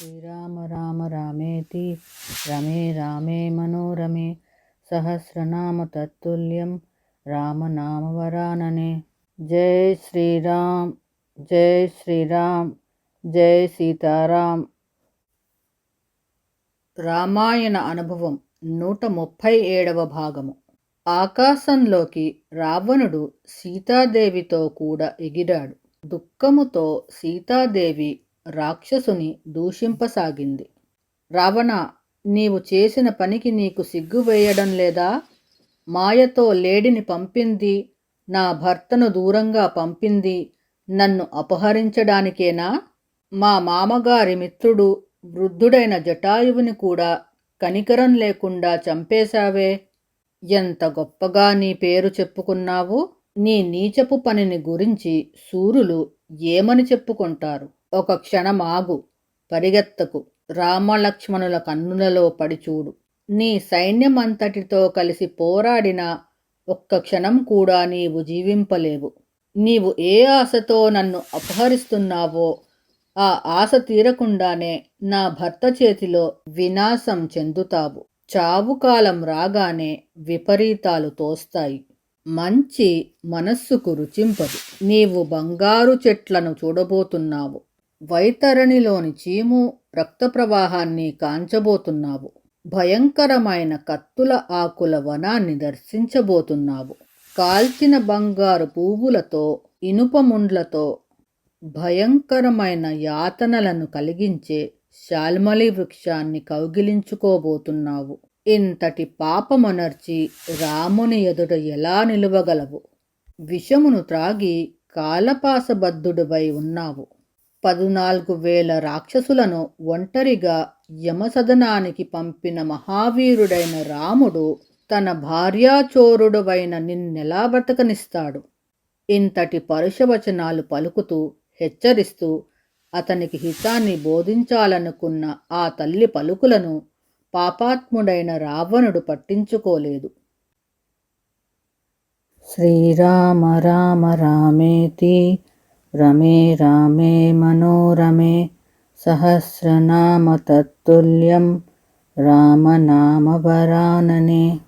శ్రీరామ రామ రామేతి రమే రామే మనోరమే సహస్రనామ తత్తుల్యం రామనామవరాననే జై శ్రీరామ్ జై శ్రీరామ్ జై సీతారాం రామాయణ అనుభవం నూట ముప్పై ఏడవ భాగము. ఆకాశంలోకి రావణుడు సీతాదేవితో కూడా ఎగిరాడు. దుఃఖముతో సీతాదేవి రాక్షసుని దూషింపసాగింది. రావణ నీవు చేసిన పనికి నీకు సిగ్గు వేయడం లేదా? మాయతో లేడిని పంపింది నా భర్తను దూరంగా పంపింది నన్ను అపహరించడానికేనా? మా మామగారి మిత్రుడు వృద్ధుడైన జటాయువుని కూడా కనికరం లేకుండా చంపేశావే. ఎంత గొప్పగా నీ పేరు చెప్పుకున్నావు? నీ నీచపు పనిని గురించి సూరులు ఏమని చెప్పుకుంటారు? ఒక క్షణమాగు పరిగెత్తకు. రామలక్ష్మణుల కన్నులలో పడిచూడు నీ సైన్యమంతటితో కలిసి పోరాడిన ఒక్క క్షణం కూడా నీవు జీవింపలేవు. నీవు ఏ ఆశతో నన్ను అపహరిస్తున్నావో ఆ ఆశ తీరకుండానే నా భర్త చేతిలో వినాశం చెందుతావు. చావుకాలం రాగానే విపరీతాలు తోస్తాయి. మంచి మనస్సుకు రుచింపదు. నీవు బంగారు చెట్లను చూడబోతున్నావు. వైతరణిలోని చీము రక్త ప్రవాహాన్ని కాంచబోతున్నావు. భయంకరమైన కత్తుల ఆకుల వనాన్ని దర్శించబోతున్నావు. కాల్చిన బంగారు పువ్వులతో ఇనుప ముండ్లతో భయంకరమైన యాతనలను కలిగించే శాల్మలి వృక్షాన్ని కౌగిలించుకోబోతున్నావు. ఇంతటి పాపమనర్చి రాముని ఎదుట ఎలా నిలువగలవు? విషమును త్రాగి కాలపాసబద్ధుడివై ఉన్నావు. పదునాలుగు వేల రాక్షసులను ఒంటరిగా యమసదనానికి పంపిన మహావీరుడైన రాముడు తన భార్యాచోరుడువైన నిన్నెలా బతకనిస్తాడు ఇంతటి పరుషవచనాలు పలుకుతూ హెచ్చరిస్తూ అతనికి హితాన్ని బోధించాలనుకున్న ఆ తల్లి పలుకులను పాపాత్ముడైన రావణుడు పట్టించుకోలేదు. శ్రీరామ రామ రామేతి రమే రామే మనోరమే సహస్రనామ తత్తుల్యం రామనామవరాననే